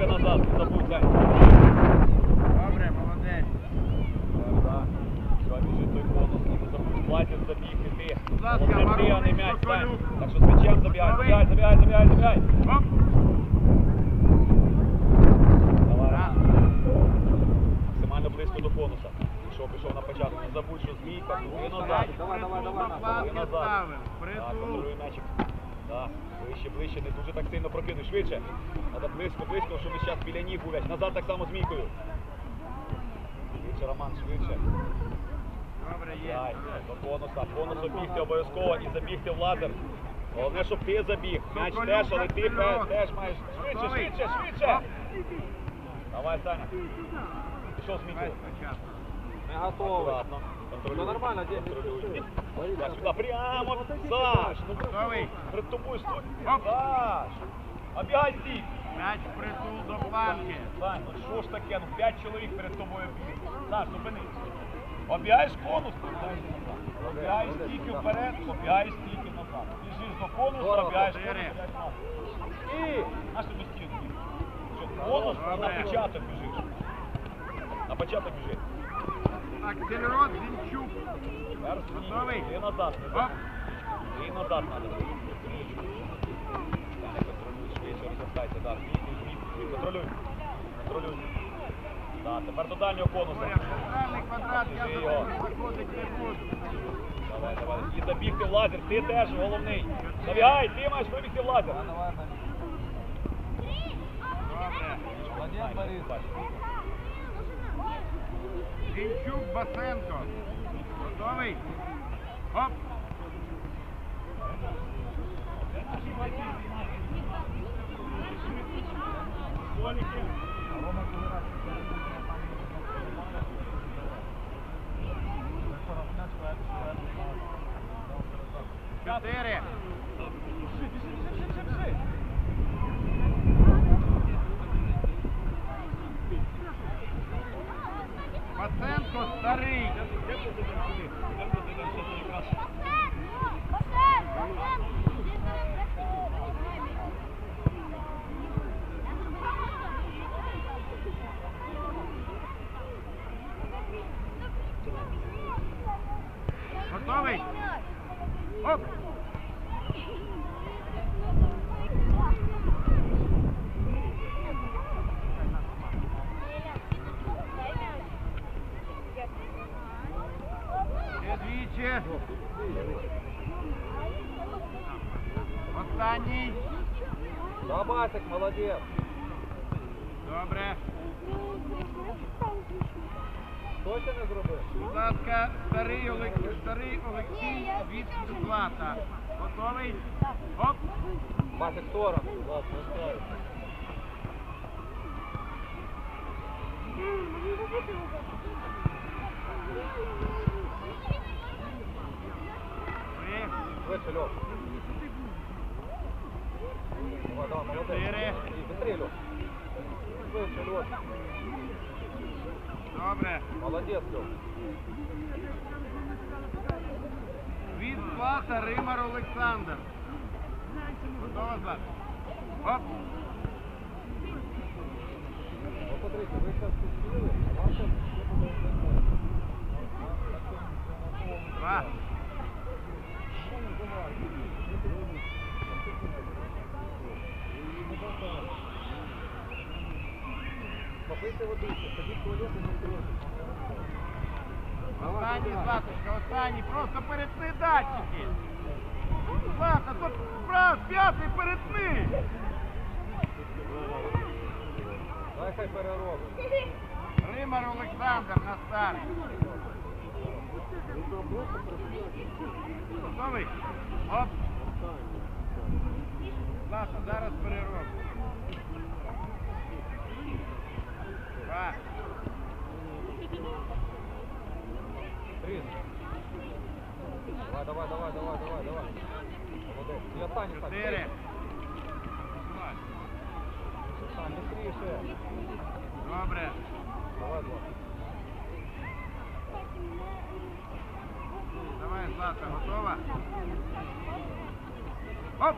Трохи назад, не забудь, Зай. Добре, молодець. Так, Все, біжить той конус, і не забудь, Владик забігти ти. Будь ласка, Молодець, ти, а не м'яч, Сань. Так що з м'ячем забігай, забігай, забігай, забігай, забігай. Оп. Давай. Максимально близько до конуса. Пішов, пішов на початок. Не забудь, що змійка, туди назад. Давай, давай, давай, планки назад. ставимо. Так, Притул. контролюй м'ячик. Так, ближче, ближче, не дуже так сильно прокинуй. Швидше. Треба близько, близько, щоб ми зараз біля ніг гулять. Назад так само змійкою. Швидше, Роман, швидше. Добре, є. Дай, до конуса. Конусу бігти обов'язково і забігти в лазер. Головне, щоб ти забіг. М'яч теж, але ти теж маєш. Швидше, швидше, швидше. Давай, Саня. Пішов з спочатку. Не готовий. Аккуратно. Ну, нормально. Так, сюди, прямо. Саш, ну Готовий? перед тобою стой. Оп. Саш. Обігай стік. М'яч притул до планки. Сань, ну що ж таке? Ну п'ять чоловік перед тобою біг. Саш, зупинись. Обігаєш конус. Обігаєш стільки вперед, обігаєш стільки назад. Біжиш до конусу, обігаєш конус, обігаєш назад. І наш тобі. Що, конус і на початок біжиш. На початок біжи. Аксельрод Зінчук. Готовий? Ти назад. не Оп. І назад треба. Контролюй, швидше розгортайся, да, контролюй. Контролюй. Да, тепер до дальнього конуса. Центральний квадрат, я за його. тобою не буду. Давай, давай. І забігти в лазер, ти теж головний. Забігай, ти маєш вибігти в лазер. Давай, давай. Добре. Молодець, Борис. Зінчук Басенко. Готовий? Оп. Чотири. Паценко старий. Готовий? Оп. Останній. Да, Басик, молодець. Добре. Ще не зробив? Будь ласка, старий, Олег... старий Олексій від Злата. Готовий? Оп. Басик, в сторону. Ладно, в сторону. Три. Швидше, Льох. Давай, давай, молодець. Чотири. Быстрее, Льох. Швидше, Льох. Добре. Молодець, Льох. Від Злата Римар Олександр. Готова Злата? Оп. Смотрите, вы сейчас пустили, а ваша Два. Попийте водичку, ходіть туалет і не втримуйтесь. Останній, Златочка, останній. Просто перетни датчики. Злата, тут прав, п'ятий перетни. Дай хай переробить. Римар Олександр на старт. Готовий? Оп. Злата, зараз переробимо. Два. Трис. Давай, давай, давай, давай, давай, давай. Молодець. І останній стань. Чотири. Стань, быстріше. Добре. Давай, два. Давай, Злата, готова? Оп!